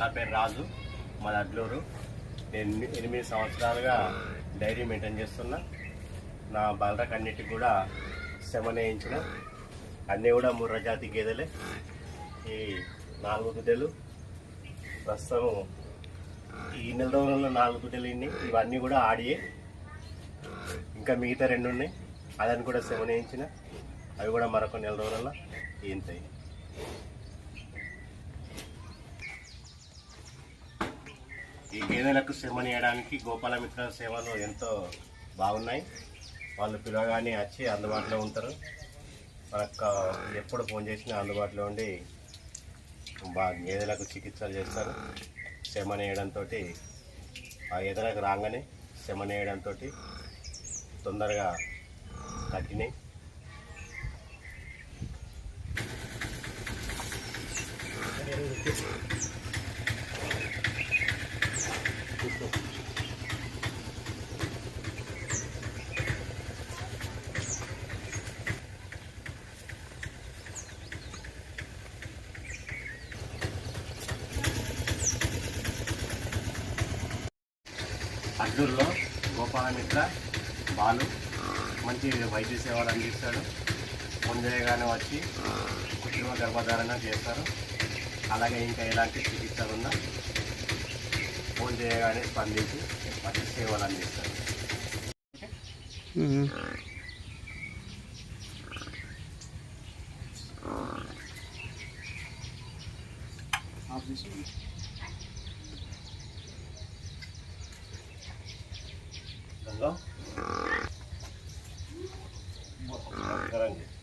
నా పేరు రాజు. మా అడ్లూరు నేను ఎనిమిది సంవత్సరాలుగా డైరీ మెయింటైన్ చేస్తున్నా. నా బలరకు అన్నిటికి కూడా శమన వేయించిన. అన్నీ కూడా ముర్ర జాతి గేదెలే. ఈ నాలుగు గుడ్డెలు ప్రస్తుతం ఈ నెల రోజుల్లో నాలుగు గుడ్డెలు ఇన్ని. ఇవన్నీ కూడా ఆడియే. ఇంకా మిగతా రెండు ఉన్నాయి. అదని కూడా శమన వేయించిన. అవి కూడా మరొక నెల రోజులలో ఈంతాయి ఈ గేదెలకు శ్రమని వేయడానికి గోపాలమిత్ర సేవలు ఎంతో బాగున్నాయి. వాళ్ళు పిలవగానే వచ్చి అందుబాటులో ఉంటారు. మనకు ఎప్పుడు ఫోన్ చేసినా అందుబాటులో ఉండి బాగా గేదెలకు చికిత్సలు చేస్తారు. శ్రమని వేయడంతో ఆ ఎదరకు రాగానే శ్రమని వేయడంతో తొందరగా తగ్గినాయి. అడ్డూరులో గోపాలమిత్ర బాలు మంచి వైద్య సేవలు అందిస్తాడు. ఫోన్ చేయగానే వచ్చి కృత్రిమ గర్భధారణ చేస్తారు. అలాగే ఇంకా ఎలాంటి చికిత్సలు ఉన్నా ఫోన్ చేయగానే స్పందించి మంచి సేవలు అందిస్తారు. Ano? Ano? Ano?